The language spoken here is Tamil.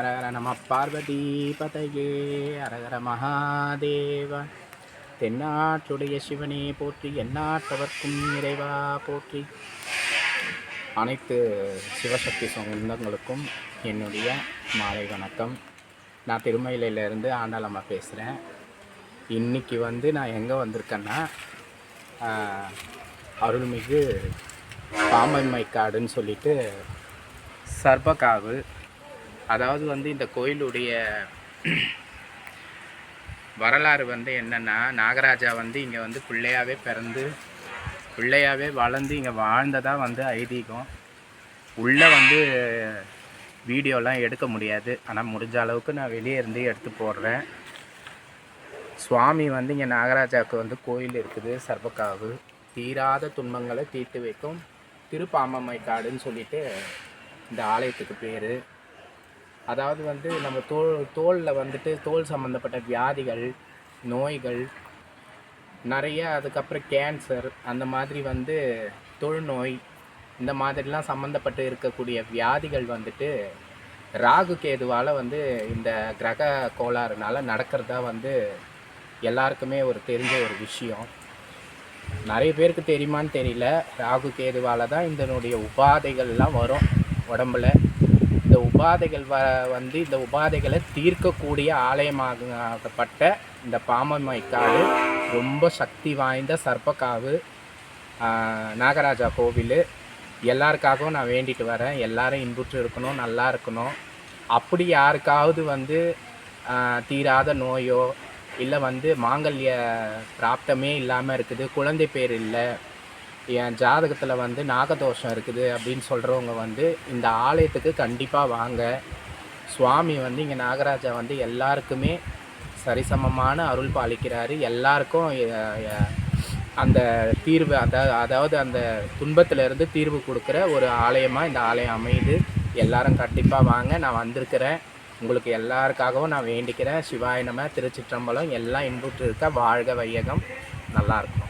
அரகர நம பார்வதி பதையே அரகர மகாதேவ. தென்னாட்டுடைய சிவனே போற்றி எந்நாட்டவர்க்கும் இறைவா போற்றி. அனைத்து சிவசக்தி சொந்தங்களுக்கும் என்னுடைய மாலை வணக்கம். நான் திருமயிலையிலேருந்து ஆண்டாளம்மா பேசுகிறேன் இன்றைக்கி வந்து நான் எங்கே வந்திருக்கேன்னா அருள்மிகு பாம்பன்மை காடுன்னு சொல்லிட்டு சர்பகாவு அதாவது வந்து இந்த கோயிலுடைய வரலாறு வந்து என்னென்னா நாகராஜா வந்து இங்கே வந்து பிள்ளையாகவே பிறந்து பிள்ளையாகவே வளர்ந்து இங்கே வாழ்ந்ததாக வந்து ஐதீகம். உள்ளே வந்து வீடியோலாம் எடுக்க முடியாது. ஆனால் முடிஞ்ச அளவுக்கு நான் வெளியே இருந்து எடுத்து போடுறேன். சுவாமி வந்து இங்கே நாகராஜாவுக்கு வந்து கோயில் இருக்குது சர்பக்காவு. தீராத துன்பங்களை தீர்த்து வைக்கும் திருப்பாமம்மை காடுன்னு சொல்லிட்டு இந்த ஆலயத்துக்கு பேர். அதாவது வந்து நம்ம தோல் தோலில் வந்துட்டு தோல் சம்மந்தப்பட்ட வியாதிகள் நோய்கள் நிறைய அதுக்கப்புறம் கேன்சர் அந்த மாதிரி வந்து தொழுநோய் இந்த மாதிரிலாம் சம்மந்தப்பட்டு இருக்கக்கூடிய வியாதிகள் வந்துட்டு ராகு கேதுவால் வந்து இந்த கிரக கோளாறுனால நடக்கிறதா வந்து எல்லாருக்குமே ஒரு தெரிஞ்ச ஒரு விஷயம். நிறைய பேருக்கு தெரியுமான்னு தெரியல. ராகு கேதுவால் தான் இதனுடைய உபாதைகள்லாம் வரும் உடம்புல. இந்த உபாதைகள் வ வந்து இந்த உபாதைகளை தீர்க்கக்கூடிய ஆலயமாகப்பட்ட இந்த பாமமைக்காடு ரொம்ப சக்தி வாய்ந்த சர்ப்பக்காவு நாகராஜா கோவில். எல்லாருக்காகவும் நான் வேண்டிட்டு வரேன். எல்லாரும் இன்புற்று இருக்கணும் நல்லா இருக்கணும். அப்படி யாருக்காவது வந்து தீராத நோயோ இல்லை வந்து மாங்கல்ய பிராப்தமே இல்லாமல் இருக்குது குழந்தை பேர் இல்லை என் ஜாதகத்தில் வந்து நாகதோஷம் இருக்குது அப்படின்னு சொல்கிறவங்க வந்து இந்த ஆலயத்துக்கு கண்டிப்பாக வாங்க. சுவாமி வந்து இங்கே நாகராஜா வந்து எல்லாருக்குமே சரிசமமான அருள் பாலிக்கிறாரு. எல்லாருக்கும் அந்த தீர்வு அதாவது அதாவது அந்த துன்பத்திலிருந்து தீர்வு கொடுக்குற ஒரு ஆலயமாக இந்த ஆலயம் அமையுது. எல்லாரும் கண்டிப்பாக வாங்க. நான் வந்திருக்கிறேன். உங்களுக்கு எல்லாருக்காகவும் நான் வேண்டிக்கிறேன். சிவாய திருச்சிற்றம்பலம் எல்லாம் இன்புற்று இருக்க வாழ்க வையகம். நல்லாயிருக்கும்